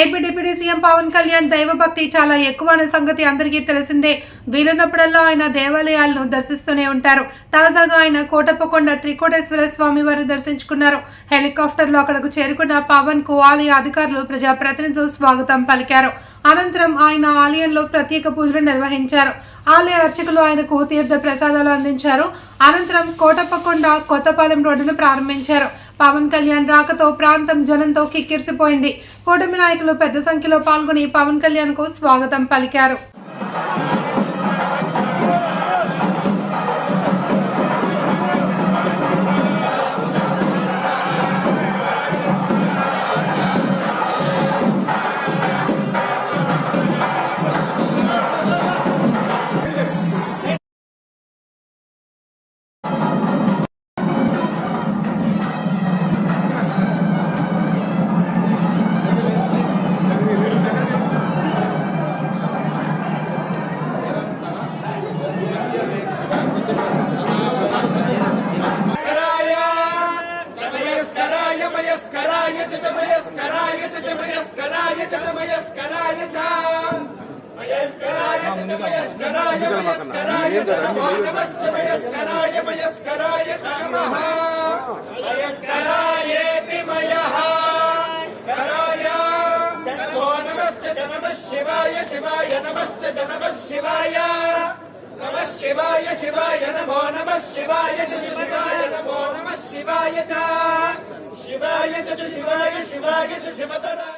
AP deputy CM Pawan Kalyan దైవభక్తి చాలా ఎక్కువ అనే సంగతి అందరికీ తెలిసిందే. వీలున్నప్పుడల్లా ఆయన దేవాలయాలను దర్శిస్తూనే ఉంటారు. తాజాగా ఆయన కోటప్పకొండ త్రికోటేశ్వర స్వామి వారిని దర్శించుకున్నారు. హెలికాప్టర్లో అక్కడకు చేరుకున్న పవన్కు ఆలయ అధికారులు ప్రజాప్రతినిధులు స్వాగతం పలికారు. అనంతరం ఆయన ఆలయంలో ప్రత్యేక పూజలు నిర్వహించారు. ఆలయ అర్చకులు ఆయనకు తీర్థ ప్రసాదాలు అందించారు. అనంతరం కోటప్పకొండ కొత్తపాలెం రోడ్డును ప్రారంభించారు. పవన్ కళ్యాణ్ రాకతో ప్రాంతం జనంతో కిక్కిరిసిపోయింది. కూటమి నాయకులు పెద్ద సంఖ్యలో పాల్గొని పవన్ కళ్యాణ్కు స్వాగతం పలికారు. మయస్కరాయ మయస్కరాయ నమః మయస్కరాయేతి మయః కరాయ నమో నమశ్చ నమః శివాయ శివాయ నమశ్చ చ నమః శివాయ నమః శివాయ శివాయ నమో నమః శివాయ శివాయ నమో నమః శివాయ శివాయ చ శివతరాయ.